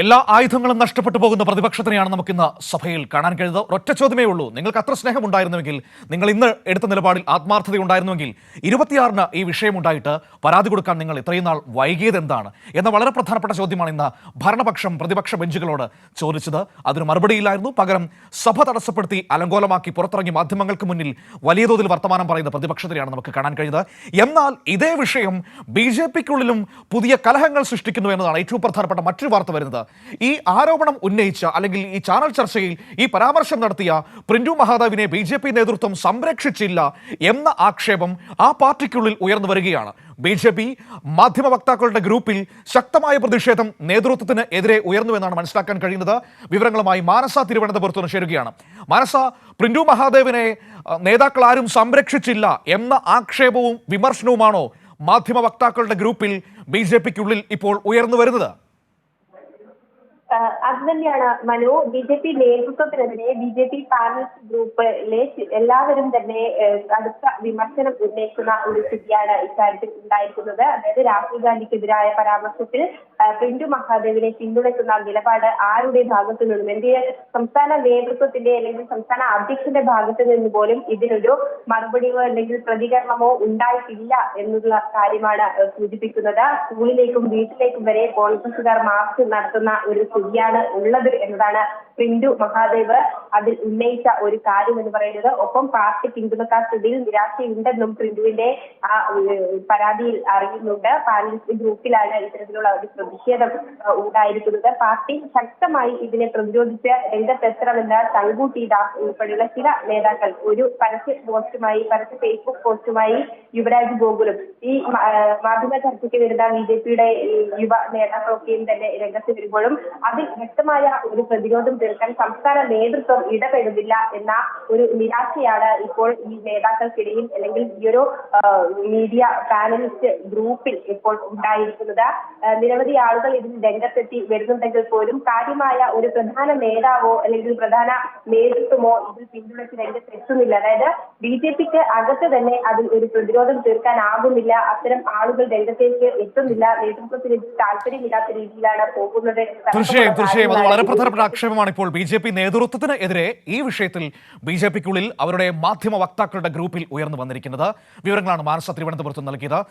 എല്ലാ ആയുധങ്ങളും നഷ്ടപ്പെട്ടു പോകുന്ന പ്രതിപക്ഷത്തിനെയാണ് നമുക്കിന്ന് സഭയിൽ കാണാൻ കഴിയുന്നത് ഒറ്റ ചോദ്യമേ ഉള്ളൂ. നിങ്ങൾക്ക് അത്ര സ്നേഹമുണ്ടായിരുന്നുവെങ്കിൽ നിങ്ങൾ ഇന്ന് എടുത്ത നിലപാടിൽ ആത്മാർത്ഥതയുണ്ടായിരുന്നുവെങ്കിൽ ഇരുപത്തിയാറിന് ഈ വിഷയമുണ്ടായിട്ട് പരാതി കൊടുക്കാൻ നിങ്ങൾ ഇത്രയും നാൾ വൈകിയത് എന്താണ്? എന്ന വളരെ പ്രധാനപ്പെട്ട ചോദ്യമാണ് ഇന്ന് ഭരണപക്ഷം പ്രതിപക്ഷ ബെഞ്ചുകളോട് ചോദിച്ചത്. അതിന് മറുപടിയില്ലായിരുന്നു പകരം സഭ തടസ്സപ്പെടുത്തി അലങ്കോലമാക്കി പുറത്തിറങ്ങി മാധ്യമങ്ങൾക്ക് മുന്നിൽ വലിയ തോതിൽ വർത്തമാനം പറയുന്ന പ്രതിപക്ഷത്തിനെയാണ് നമുക്ക് കാണാൻ കഴിയുന്നത് എന്നാൽ ഇതേ വിഷയം ബി ജെ പിക്കുള്ളിലും പുതിയ കലഹങ്ങൾ സൃഷ്ടിക്കുന്നു എന്നതാണ് ഏറ്റവും പ്രധാനപ്പെട്ട മറ്റൊരു വാർത്ത വരുന്നത്. ഈ ആരോപണം ഉന്നയിച്ച അല്ലെങ്കിൽ ഈ ചാനൽ ചർച്ചയിൽ ഈ പരാമർശം നടത്തിയ പ്രിന്റു മഹാദേവിനെ ബി ജെ പി നേതൃത്വം സംരക്ഷിച്ചില്ല എന്ന ആക്ഷേപം ആ പാർട്ടിക്കുള്ളിൽ ഉയർന്നു വരികയാണ്. ബി ജെ പി മാധ്യമ വക്താക്കളുടെ ഗ്രൂപ്പിൽ ശക്തമായ പ്രതിഷേധം നേതൃത്വത്തിന് എതിരെ ഉയർന്നു എന്നാണ് മനസ്സിലാക്കാൻ കഴിയുന്നത്. വിവരങ്ങളുമായി മാനസ തിരുവനന്തപുരത്ത് നിന്ന് ചേരുകയാണ്. മാനസ പ്രിന്റു മഹാദേവിനെ നേതാക്കൾ ആരും സംരക്ഷിച്ചില്ല എന്ന ആക്ഷേപവും വിമർശനവുമാണോ മാധ്യമ വക്താക്കളുടെ ഗ്രൂപ്പിൽ ബി ജെ പിക്കുള്ളിൽ ഇപ്പോൾ ഉയർന്നു വരുന്നത്? അത് തന്നെയാണ് മനു ബി ജെ പി നേതൃത്വത്തിനെതിരെ ബി ജെ പി പാനലിസ്റ്റ് ഗ്രൂപ്പിലെ എല്ലാവരും തന്നെ കടുത്ത വിമർശനം ഉന്നയിക്കുന്ന ഒരു സ്ഥിതിയാണ് ഇക്കാര്യത്തിൽ ഉണ്ടായിരിക്കുന്നത്. അതായത് രാഹുൽ ഗാന്ധിക്കെതിരായ പരാമർശത്തിൽ പിന്റു മഹാദേവിനെ പിന്തുണയ്ക്കുന്ന നിലപാട് ആരുടെ ഭാഗത്തു നിന്നും എന്റെ സംസ്ഥാന നേതൃത്വത്തിന്റെ അല്ലെങ്കിൽ സംസ്ഥാന അധ്യക്ഷന്റെ ഭാഗത്തു നിന്ന് പോലും ഇതിനൊരു മറുപടിയോ അല്ലെങ്കിൽ പ്രതികരണമോ ഉണ്ടായിട്ടില്ല എന്നുള്ള കാര്യമാണ് സൂചിപ്പിക്കുന്നത്. സ്കൂളിലേക്കും വീട്ടിലേക്കും വരെ കോൺഗ്രസുകാർ മാർച്ച് നടത്തുന്ന ഒരു സ്ഥിതിയാണ് ഉള്ളത് എന്നതാണ് പിന്റു മഹാദേവ് അതിൽ ഉന്നയിച്ച ഒരു കാര്യം എന്ന് പറയുന്നത്. ഒപ്പം പാർട്ടി പിന്തുണക്കാർ സ്ഥിതിയിൽ നിരാശയുണ്ടെന്നും പ്രിന്റുവിന്റെ ആ ഏഹ്, പരാതിയിൽ അറിയുന്നുണ്ട്. പാർലമെന്റ് ഗ്രൂപ്പിലാണ് ഇത്തരത്തിലുള്ള ഒരു പ്രതിഷേധം ഉണ്ടായിരിക്കുന്നത്. പാർട്ടി ശക്തമായി ഇതിനെ പ്രതിരോധിച്ച് രംഗത്തെത്തണമെന്ന് തങ്കൂട്ടി ദാസ് ഉൾപ്പെടെയുള്ള ചില നേതാക്കൾ ഒരു പരസ്യ പോസ്റ്റുമായി പരസ്യ ഫേസ്ബുക്ക് പോസ്റ്റുമായി യുവരാജ് ഗോകുലും ഈ മാധ്യമ ചർച്ചയ്ക്ക് വരുന്ന ബി ജെ പിയുടെ യുവ നേതാക്കളൊക്കെയും തന്നെ രംഗത്ത് വരുമ്പോഴും അതിൽ വ്യക്തമായ ഒരു പ്രതിരോധം തീർക്കാൻ സംസ്ഥാന നേതൃത്വം ഇടപെടുന്നില്ല എന്ന ഒരു നിരാശയാണ് ഇപ്പോൾ ഈ നേതാക്കൾക്കിടയിൽ അല്ലെങ്കിൽ ഈ ഒരു മീഡിയ മീഡിയ പാനലിസ്റ്റ് ഗ്രൂപ്പിൽ ഇപ്പോൾ ഉണ്ടായിരിക്കുന്നത്. നിരവധി ആളുകൾ ഇതിന് രംഗത്തെത്തി വരുന്നുണ്ടെങ്കിൽ പോലും കാര്യമായ ഒരു പ്രധാന നേതാവോ അല്ലെങ്കിൽ പ്രധാന നേതൃത്വമോ ഇതിൽ പിന്തുണച്ച് രംഗത്തെത്തുന്നില്ല. അതായത് ബി ജെ പിക്ക് അകത്ത് തന്നെ അതിൽ ഒരു പ്രതിരോധം തീർക്കാനാകുന്നില്ല. അത്തരം ആളുകൾ രംഗത്തേക്ക് എത്തുന്നില്ല. നേതൃത്വത്തിന് താല്പര്യമില്ലാത്ത രീതിയിലാണ് പോകുന്നത്. തീർച്ചയായും തീർച്ചയായും. അത് വളരെ പ്രധാനപ്പെട്ട ആക്ഷേപമാണ് ഇപ്പോൾ ബി ജെ പി നേതൃത്വത്തിന് എതിരെ ഈ വിഷയത്തിൽ ബി ജെ പിക്കുള്ളിൽ അവരുടെ മാധ്യമ വക്താക്കളുടെ ഗ്രൂപ്പിൽ ഉയർന്നു വന്നിരിക്കുന്നത്. വിവരങ്ങളാണ് മാനസ തിരുവനന്തപുരത്ത് നൽകിയത്.